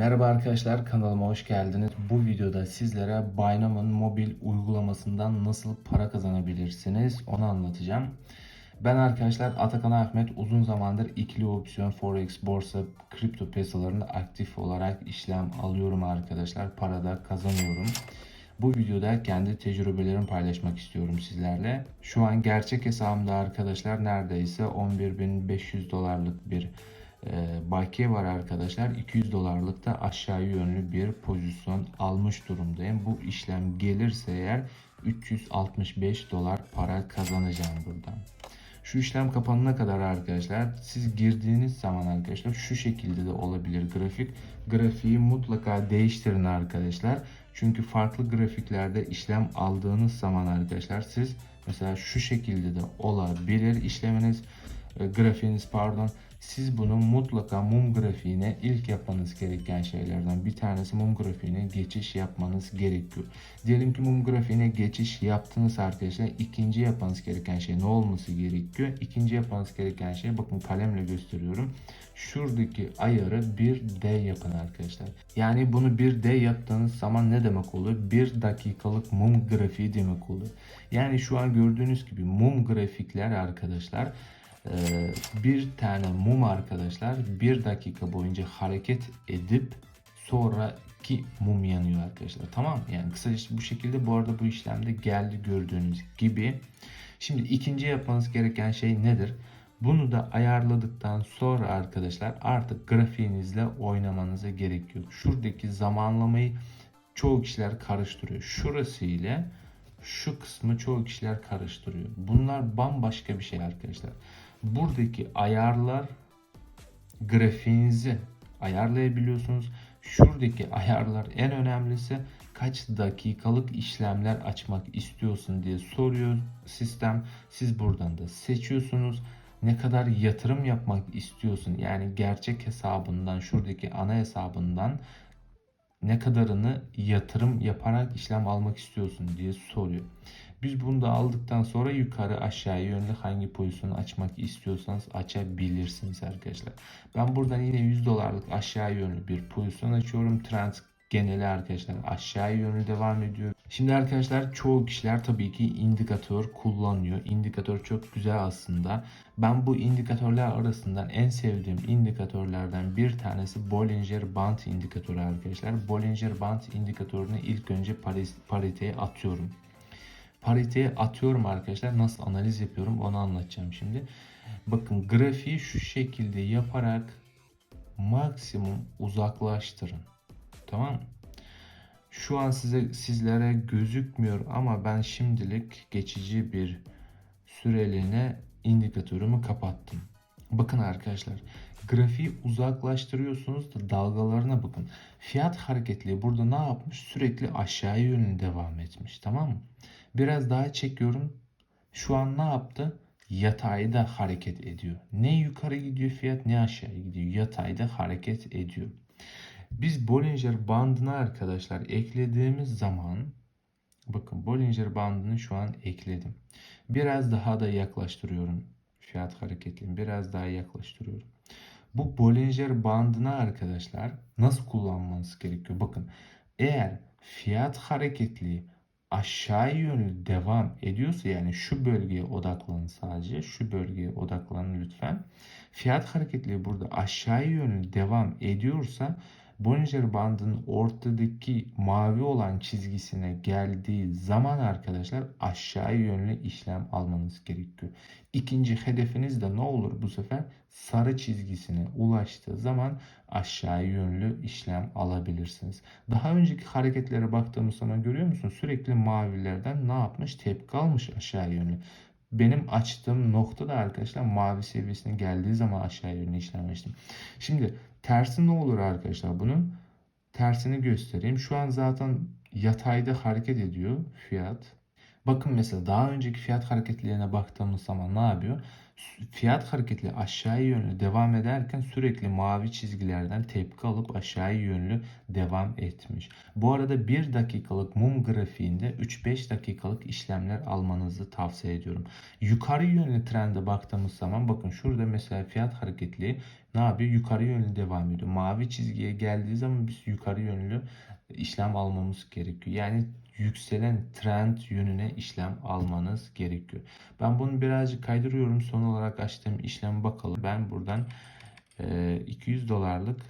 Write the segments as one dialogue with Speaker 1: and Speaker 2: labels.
Speaker 1: Merhaba arkadaşlar kanalıma hoş geldiniz. Bu videoda sizlere Binome'ın mobil uygulamasından nasıl para kazanabilirsiniz onu anlatacağım. Ben arkadaşlar Atakan Ahmet uzun zamandır ikili opsiyon, forex, borsa, kripto piyasalarında aktif olarak işlem alıyorum arkadaşlar. Para da kazanıyorum. Bu videoda kendi tecrübelerimi paylaşmak istiyorum sizlerle. Şu an gerçek hesabımda arkadaşlar neredeyse 11.500 dolarlık bir bakiye var arkadaşlar. 200 dolarlık da aşağı yönlü bir pozisyon almış durumdayım. Bu işlem gelirse eğer 365 dolar para kazanacağım buradan. Şu işlem kapanana kadar arkadaşlar siz girdiğiniz zaman arkadaşlar şu şekilde de olabilir grafik. Grafiği mutlaka değiştirin arkadaşlar. Çünkü farklı grafiklerde işlem aldığınız zaman arkadaşlar siz mesela şu şekilde de olabilir işleminiz e, grafiğiniz pardon siz bunu mutlaka mum grafiğine ilk yapmanız gereken şeylerden bir tanesi mum grafiğine geçiş yapmanız gerekiyor. Diyelim ki mum grafiğine geçiş yaptınız arkadaşlar. ikinci yapmanız gereken şey ne olması gerekiyor? İkinci yapmanız gereken şey bakın kalemle gösteriyorum. Şuradaki ayarı bir D yapın arkadaşlar. Yani bunu bir D yaptığınız zaman ne demek oluyor? Bir dakikalık mum grafiği demek oluyor. Yani şu an gördüğünüz gibi mum grafikler arkadaşlar bir tane mum arkadaşlar bir dakika boyunca hareket edip sonraki mum yanıyor arkadaşlar. Tamam? Yani kısaca bu şekilde bu arada bu işlemde geldi gördüğünüz gibi. Şimdi ikinci yapmanız gereken şey nedir? Bunu da ayarladıktan sonra arkadaşlar artık grafiğinizle oynamanıza gerekiyor. Şuradaki zamanlamayı çoğu kişiler karıştırıyor. Şurası ile şu kısmı çoğu kişiler karıştırıyor. Bunlar bambaşka bir şey arkadaşlar. Buradaki ayarlar grafiğinizi ayarlayabiliyorsunuz. Şuradaki ayarlar en önemlisi kaç dakikalık işlemler açmak istiyorsun diye soruyor sistem. Siz buradan da seçiyorsunuz. Ne kadar yatırım yapmak istiyorsun yani gerçek hesabından şuradaki ana hesabından ne kadarını yatırım yaparak işlem almak istiyorsun diye soruyor. Biz bunu da aldıktan sonra yukarı aşağı yönlü hangi pozisyonu açmak istiyorsanız açabilirsiniz arkadaşlar. Ben buradan yine 100 dolarlık aşağı yönlü bir pozisyon açıyorum. Trend geneli arkadaşlar aşağı yönlü devam ediyor. Şimdi arkadaşlar çoğu kişiler tabii ki indikatör kullanıyor. İndikatör çok güzel aslında. Ben bu indikatörler arasından en sevdiğim indikatörlerden bir tanesi Bollinger Band indikatörü arkadaşlar. Bollinger Band indikatörünü ilk önce pariteye atıyorum. Pariteye atıyorum arkadaşlar. Nasıl analiz yapıyorum onu anlatacağım şimdi. Bakın grafiği şu şekilde yaparak maksimum uzaklaştırın. Tamam? Şu an size sizlere gözükmüyor ama ben şimdilik geçici bir süreliğine indikatörümü kapattım. Bakın arkadaşlar grafiği uzaklaştırıyorsunuz da dalgalarına bakın. Fiyat hareketli burada ne yapmış? Sürekli aşağı yönlü devam etmiş tamam mı? Biraz daha çekiyorum. Şu an ne yaptı? Yatayda hareket ediyor. Ne yukarı gidiyor fiyat ne aşağı gidiyor. Yatayda hareket ediyor. Biz Bollinger bandını arkadaşlar eklediğimiz zaman bakın Bollinger bandını şu an ekledim. Biraz daha da yaklaştırıyorum fiyat hareketini biraz daha yaklaştırıyorum. Bu Bollinger bandını arkadaşlar nasıl kullanmanız gerekiyor? Bakın eğer fiyat hareketli aşağı yönlü devam ediyorsa yani şu bölgeye odaklanın sadece şu bölgeye odaklanın lütfen. Fiyat hareketli burada aşağı yönlü devam ediyorsa Bollinger bandının ortadaki mavi olan çizgisine geldiği zaman arkadaşlar aşağı yönlü işlem almanız gerekiyor. İkinci hedefiniz de ne olur bu sefer? Sarı çizgisine ulaştığı zaman aşağı yönlü işlem alabilirsiniz. Daha önceki hareketlere baktığımız zaman görüyor musun? Sürekli mavilerden ne yapmış? Tepki almış aşağı yönlü. Benim açtığım nokta da arkadaşlar mavi seviyesine geldiği zaman aşağı yönlü işlem açtım. Şimdi tersi ne olur arkadaşlar bunun? Tersini göstereyim. Şu an zaten yatayda hareket ediyor fiyat. Bakın mesela daha önceki fiyat hareketlerine baktığımız zaman ne yapıyor? Fiyat hareketli aşağı yönlü devam ederken sürekli mavi çizgilerden tepki alıp aşağı yönlü devam etmiş. Bu arada 1 dakikalık mum grafiğinde 3-5 dakikalık işlemler almanızı tavsiye ediyorum. Yukarı yönlü trende baktığımız zaman bakın şurada mesela fiyat hareketli ne yapıyor? Yukarı yönlü devam ediyor. Mavi çizgiye geldiği zaman biz yukarı yönlü işlem almamız gerekiyor. Yani yükselen trend yönüne işlem almanız gerekiyor. Ben bunu birazcık kaydırıyorum. Son olarak açtığım işlem bakalım. Ben buradan e, 200 dolarlık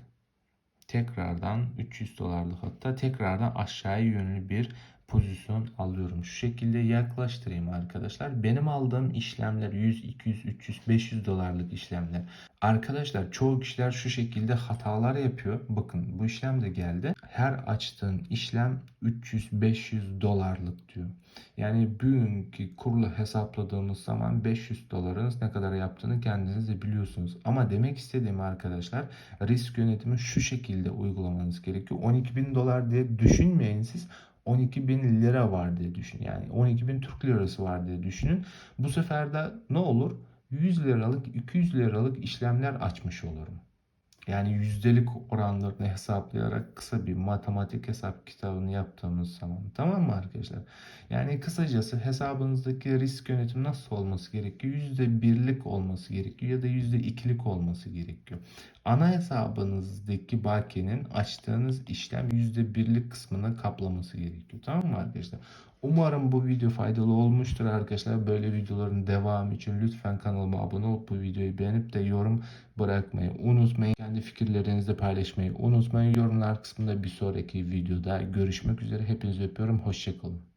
Speaker 1: tekrardan 300 dolarlık hatta tekrardan aşağıya yönlü bir pozisyon alıyorum. Şu şekilde yaklaştırayım arkadaşlar. Benim aldığım işlemler 100, 200, 300, 500 dolarlık işlemler. Arkadaşlar çoğu kişiler şu şekilde hatalar yapıyor. Bakın bu işlem de geldi. Her açtığın işlem 300-500 dolarlık diyor. Yani bugünkü kurla hesapladığımız zaman 500 dolarınız ne kadar yaptığını kendiniz de biliyorsunuz. Ama demek istediğim arkadaşlar risk yönetimi şu şekilde uygulamanız gerekiyor. 12 bin dolar diye düşünmeyin siz. 12 bin lira var diye düşün. Yani 12 bin Türk lirası var diye düşünün. Bu sefer de ne olur? 100 liralık, 200 liralık işlemler açmış olurum. Yani yüzdelik oranlarını hesaplayarak kısa bir matematik hesap kitabını yaptığımız zaman tamam mı arkadaşlar? Yani kısacası hesabınızdaki risk yönetimi nasıl olması gerekiyor? Yüzde birlik olması gerekiyor ya da yüzde ikilik olması gerekiyor. Ana hesabınızdaki bakiyenin açtığınız işlem yüzde birlik kısmını kaplaması gerekiyor. Tamam mı arkadaşlar? Umarım bu video faydalı olmuştur arkadaşlar. Böyle videoların devamı için lütfen kanalıma abone olup bu videoyu beğenip de yorum bırakmayı unutmayın. Kendi fikirlerinizi paylaşmayı unutmayın. Yorumlar kısmında bir sonraki videoda görüşmek üzere. Hepinizi öpüyorum. Hoşçakalın.